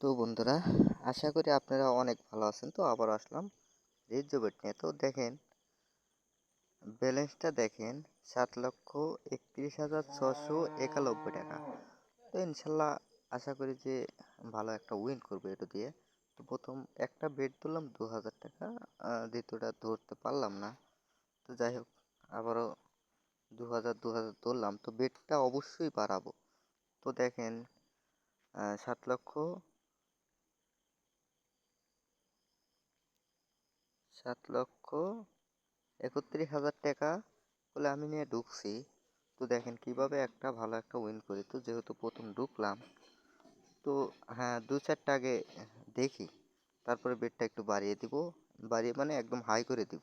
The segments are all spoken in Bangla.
তো বন্ধুরা, আশা করি আপনারা অনেক ভালো আছেন। তো আবার আসলাম রিজ বেট নিয়ে। তো দেখেন ব্যালেন্সটা দেখেন, সাত লক্ষ একত্রিশ হাজার ছশো একানব্বই টাকা। তো ইনশাল্লাহ আশা করি যে ভালো একটা উইন করবে এটা দিয়ে। তো প্রথম একটা বেট তুললাম দু হাজার টাকা দ্বিতীয়টা ধরতে পারলাম না। তো যাই হোক, আবারও দু হাজার দু হাজার ধরলাম তো বেটটা অবশ্যই বাড়াবো। তো দেখেন সাত লক্ষ সাত লক্ষ একত্রিশ হাজার টাকা বলে আমি নিয়ে ঢুকছি। তো দেখেন কীভাবে একটা ভালো একটা উইন করি। তো যেহেতু প্রথম ঢুকলাম, তো হ্যাঁ দু চারটা আগে দেখি। তারপরে বেডটা একটু বাড়িয়ে দিব। বাড়িয়ে মানে একদম হাই করে দিব।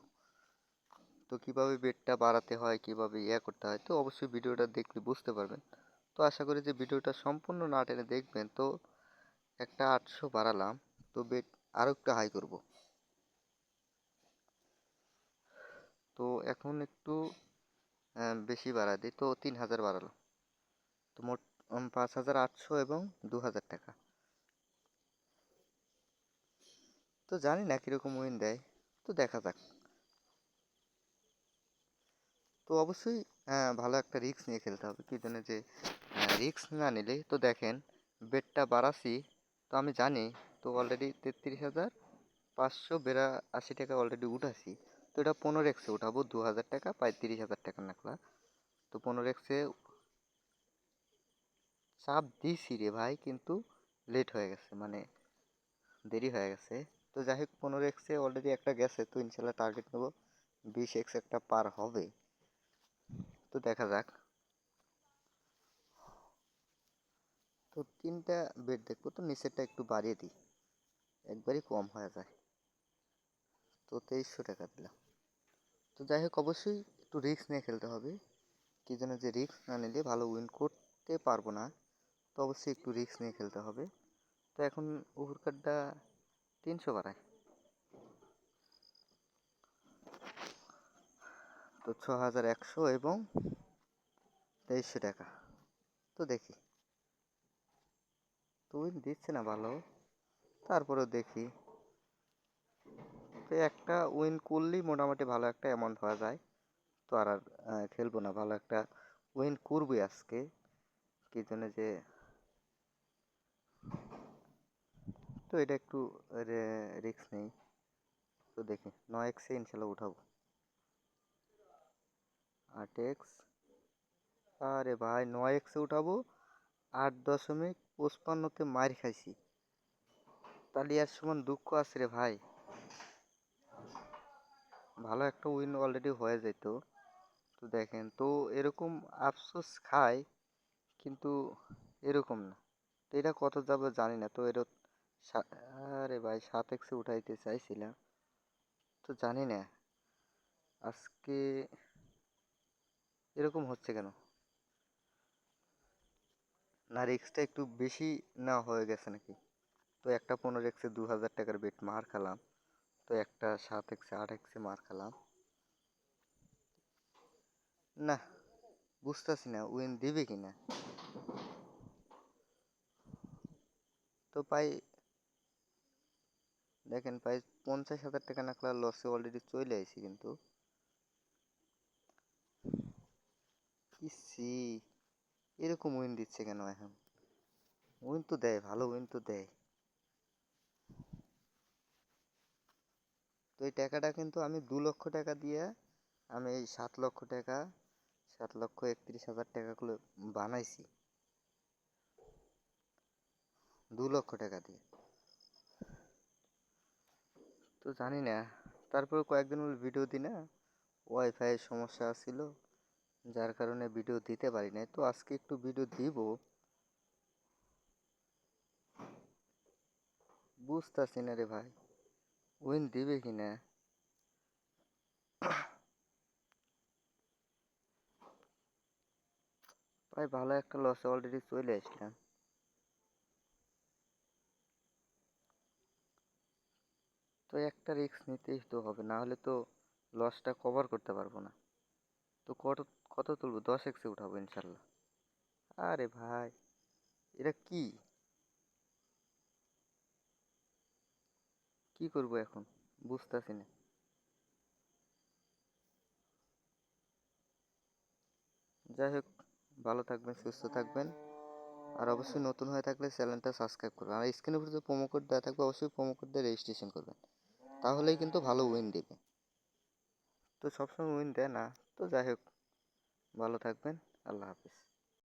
তো কীভাবে বেডটা বাড়াতে হয়, কীভাবে ইয়ে করতে হয়, তো অবশ্যই ভিডিওটা দেখলে বুঝতে পারবেন। তো আশা করি যে ভিডিওটা সম্পূর্ণ না টেনে দেখবেন। তো একটা আটশো বাড়ালাম। তো বেড আরও একটু হাই করব। তো এখন একটু বেশি বাড়া দিই। তো তিন হাজার বাড়ালো। তো মোট পাঁচ হাজার আটশো এবং দু হাজার টাকা। তো জানি না কীরকম উইন দেয়। তো দেখা যাক। তো অবশ্যই ভালো একটা রিস্ক নিয়ে খেলতে হবে। কী জন্য যে রিস্ক না নিলে, তো দেখেন বেডটা বাড়াছি তো আমি জানি, তো অলরেডি তেত্রিশ হাজার পাঁচশো বেড়াশি টাকা অলরেডি উঠাছি তো এটা পনেরো এক্সে উঠাবো দু হাজার টাকা প্রায় তিরিশ হাজার টাকা নাকলা। তো পনেরো এক্সে চাপ দিছি রে ভাই, কিন্তু লেট হয়ে গেছে মানে দেরি হয়ে গেছে। তো যাই হোক পনেরো এক্সে অলরেডি একটা গেছে, তো ইনশাল্লাহ টার্গেট নেব। বিশ এক্স একটা পার হবে। তো দেখা যাক। তো তিনটা বেড দেখব, তো নিচেরটা একটু বাড়িয়ে দিই। একবারই কম হয়ে যায়। তো তেইশশো টাকা দিলাম। তো যাই হোক, অবশ্যই একটু রিস্ক নিয়ে খেলতে হবে। কী যেন যে রিস্ক না নিলে ভালো উইন করতে পারব না। তো অবশ্যই একটু রিস্ক নিয়ে খেলতে হবে। তো এখন ওভার কার্ডটা তিনশো বাড়ায় তো ছ হাজার একশো এবং তেইশশো টাকা। তো দেখি। তো উইন দিচ্ছে না ভালো। তারপরেও দেখি। তো একটা উইন করলেই মোটামুটি ভালো একটা অ্যামাউন্ট হওয়া যায়। তো আর আর খেলব না, ভালো একটা উইন করবই আজকে। কী জন্য যে তো এটা একটু রিক্স নেই। তো দেখি, নয় এক্সে ইনশাল্লাহ উঠাবো। আট এক্স, আরে ভাই, নয় এক্সে উঠাবো। আট দশমিক পঁচপান্নতে মার খাইছি। তাহলে আর সমান দুঃখ আছে রে ভাই। ভালো একটা উইন অলরেডি হয়ে যেত। তো দেখেন, তো এরকম আফসোস খায়, কিন্তু এরকম না। তো এটা কত যাবে জানি না, তো এর আরে ভাই, সাত এক্সে উঠাইতে চাইছিলাম, তো জানি না। আজকে এরকম হচ্ছে কেন? না রিক্সটা একটু বেশি না হয়ে গেছে নাকি? তো একটা পনেরো এক্সে দু হাজার টাকার বেট মার খেলাম। তো একটা সাত এক্সে, আট এক্সে মার খেলাম। না, বুঝতেছি না, উইন দিবে কি না তো পাই, দেখেন প্রায় পঞ্চাশ হাজার টাকা নাকলা লসে অলরেডি চলে আইছি কিন্তু। ইসি, এরকম উইন দিচ্ছে কেন এখন? উইন তো দেয়, ভালো উইন তো দেয়। তো এই টাকাটা কিন্তু আমি দু লক্ষ টাকা দিয়ে আমি এই সাত লক্ষ টাকা, সাত লক্ষ একত্রিশ হাজার টাকাগুলো বানাইছি। দু লক্ষ টাকা দিয়ে। তো জানি না, তারপর কয়েকদিন হল ভিডিও দিই না ওয়াইফাইয়ের সমস্যা ছিল যার কারণে ভিডিও দিতে পারি নাই। তো আজকে একটু ভিডিও দিব। বুঝতেছি না রে ভাই। উইন দিবে কি না ভাই, ভালো একটা লসে অলরেডি চলে আসলাম। তো একটা রিস্ক নিতেই তো হবে না হলে তো লসটা কভার করতে পারব না। তো কত কত তুলবো? দশ এক্সে উঠাবো ইনশাল্লাহ। আরে ভাই, এটা কি? কি করব এখন? বুঝতেছি না। যাই হোক, ভালো থাকবেন, সুস্থ থাকবেন। আর অবশ্যই নতুন হয়ে থাকলে চ্যানেলটা সাবস্ক্রাইব করবেন। আর স্ক্রিনের উপরে যে প্রোমো কোড দেওয়া থাকবে, অবশ্যই প্রোমো কোড দিয়ে রেজিস্ট্রেশন করবেন। তাহলেই কিন্তু ভালো উইন দেবে। তো সবসময় উইন দেয় না। তো যাই হোক, ভালো থাকবেন। আল্লাহ হাফিজ।